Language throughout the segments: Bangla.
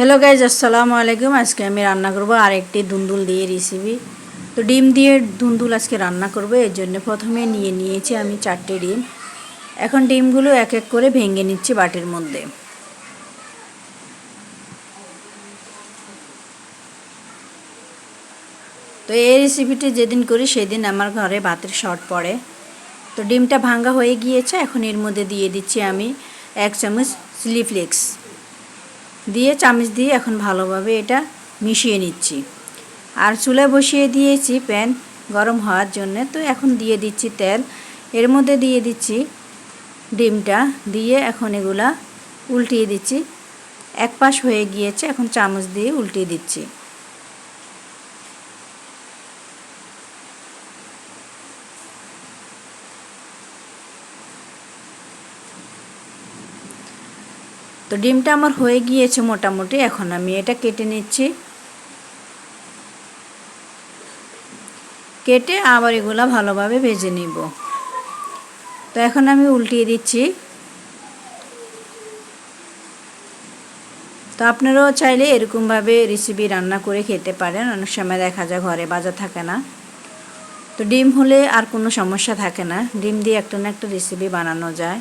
হ্যালো গাইজ আসসালামু আলাইকুম আজকে আমি রান্না করব আরেকটি দুন্দুল দিয়ে রেসিপি তো ডিম দিয়ে দুন্দুল আজকে রান্না করব, এর জন্য প্রথমে নিয়ে নিয়েছি আমি চারটে ডিম। এখন ডিমগুলো এক এক করে ভেঙে নিচ্ছি বাটির মধ্যে। তো এই রেসিপিটি যেদিন করি সেদিন আমার ঘরে ভাতের শর্ট পড়ে। তো ডিমটা ভাঙ্গা হয়ে গিয়েছে, এখন এর মধ্যে দিয়ে দিচ্ছি আমি এক চামচ চিলি ফ্লেক্স দিয়ে চামচ দিয়ে এখন ভালোভাবে এটা মিশিয়ে নিচ্ছি। আর চুলে বসিয়ে দিয়েছি প্যান গরম হওয়ার জন্য। তো এখন দিয়ে দিচ্ছি তেল। এর মধ্যে দিয়ে দিচ্ছি ডিমটা। দিয়ে এখন এগুলা উল্টিয়ে দিচ্ছি। এক পাশ হয়ে গিয়েছে, এখন চামচ দিয়ে উল্টিয়ে দিচ্ছি। তো ডিমটা আমার হয়ে গিয়েছে মোটামুটি, এখন আমি এটা কেটে নিচ্ছি। কেটে আবার এগুলা ভালোভাবে ভেজে নিব। তো এখন আমি উল্টিয়ে দিচ্ছি। তো আপনারাও চাইলে এরকমভাবে রেসিপি রান্না করে খেতে পারেন, অনেক সময় দেখা যায় ঘরে বাজার থাকে না। তো ডিম হলে আর কোনো সমস্যা থাকে না, ডিম দিয়ে একটা না একটা রেসিপি বানানো যায়।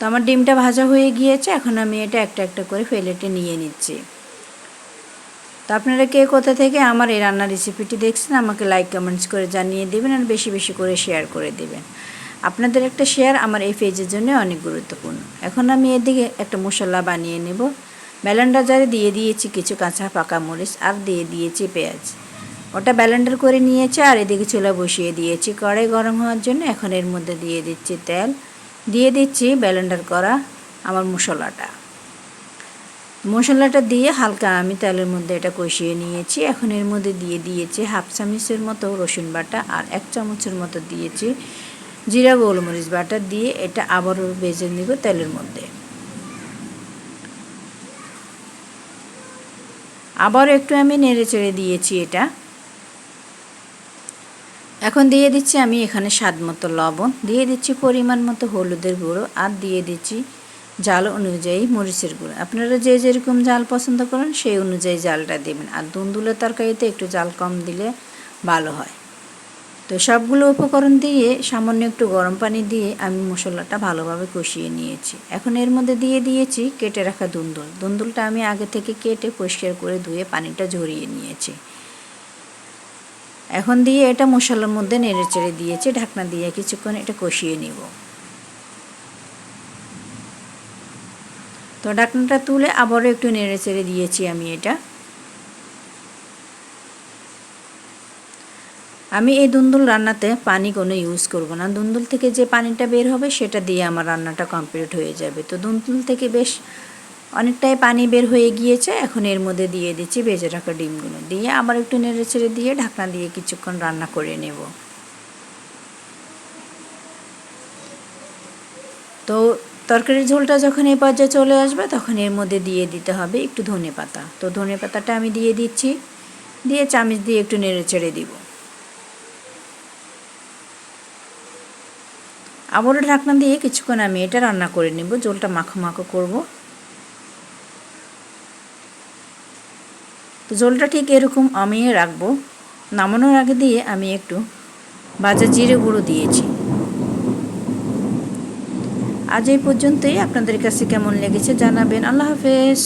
তো আমার ডিমটা ভাজা হয়ে গিয়েছে, এখন আমি এটা একটা একটা করে ফেলেটে নিয়ে নিচ্ছি। তো আপনারা কে কোথা থেকে আমার এই রান্নার রেসিপিটি দেখছেন, আমাকে লাইক, কমেন্টস করে জানিয়ে দেবেন আর বেশি বেশি করে শেয়ার করে দেবেন। আপনাদের একটা শেয়ার আমার এই পেজের জন্য অনেক গুরুত্বপূর্ণ। এখন আমি এদিকে একটা মশলা বানিয়ে নেব। ব্যালেন্ডার জারে দিয়ে দিয়েছি কিছু কাঁচা পাকা মরিচ আর দিয়ে দিয়েছি পেঁয়াজ। ওটা ব্যালেন্ডার করে নিয়েছে আর এদিকে চুলা বসিয়ে দিয়েছি। কড়াই গরম হওয়ার জন্য এখন এর মধ্যে দিয়ে দিচ্ছি তেল। দিয়ে দিচ্ছি ব্যালেন্ডার করা আমার মশলাটা। মশলাটা দিয়ে হালকা আমি তেলের মধ্যে এটা কষিয়ে নিয়েছি। এখন এর মধ্যে দিয়ে দিয়েছি হাফ চামচের মতো রসুন বাটা আর এক চামচের মতো দিয়েছি জিরা গোলমরিচ বাটা দিয়ে এটা আবারও বেজে নিব তেলের মধ্যে। আবার একটু আমি নেড়ে চেড়ে দিয়েছি এটা। এখন দিয়ে দিচ্ছি আমি এখানে স্বাদ মতো লবণ, দিয়ে দিচ্ছি পরিমাণ মতো হলুদের গুঁড়ো আর দিয়ে দিচ্ছি জাল অনুযায়ী মরিচের গুঁড়ো। আপনারা যে যেরকম জাল পছন্দ করেন সেই অনুযায়ী জালটা দেবেন। আর দুন্দুলের তরকারিতে একটু জাল কম দিলে ভালো হয়। তো সবগুলো উপকরণ দিয়ে সামান্য একটু গরম পানি দিয়ে আমি মশলাটা ভালোভাবে কষিয়ে নিয়েছি। এখন এর মধ্যে দিয়ে দিয়েছি কেটে রাখা দুন্দুল। দুন্দুলটা আমি আগে থেকে কেটে পরিষ্কার করে ধুয়ে পানিটা ঝরিয়ে নিয়েছি। এখন দিয়ে এটা মশলার মধ্যে নেড়ে চেড়ে দিয়েছি, ঢাকনা দিয়ে কিছুক্ষণ এটা কষিয়ে নিব। তো ঢাকনাটা তুলে আবারও একটু নেড়ে চেড়ে দিয়েছি আমি এটা। আমি এই দুন্দুল রান্নাতে পানি কোনো ইউজ করব না। দুন্দুল থেকে যে পানিটা বের হবে সেটা দিয়ে আমার রান্নাটা কমপ্লিট হয়ে যাবে। তো দুন্দুল থেকে বেশ অনেকটাই পানি বের হয়ে গিয়েছে, এখন এর মধ্যে দিয়ে দিচ্ছি ভেজে রাখা ডিমগুলো। দিয়ে আবার একটু নেড়ে ছেড়ে দিয়ে ঢাকনা দিয়ে কিছুক্ষণ রান্না করে নেব। তো তরকারির ঝোলটা যখন এই পর্যায়ে চলে আসবে, তখন এর মধ্যে দিয়ে দিতে হবে একটু ধনে পাতা। তো ধনে পাতাটা আমি দিয়ে দিচ্ছি। দিয়ে চামচ দিয়ে একটু নেড়ে ছেড়ে দিব। আবারও ঢাকনা দিয়ে কিছুক্ষণ আমি এটা রান্না করে নেব। ঝোলটা মাখো মাখো করব। তো জলটা ঠিক এরকম আমি রাখব। নামানোর আগে দিয়ে আমি একটু বাজা জিরে গুঁড়ো দিয়েছি। আজ এই পর্যন্তই। আপনাদের কাছে কেমন লেগেছে জানাবেন। আল্লাহ হাফেজ।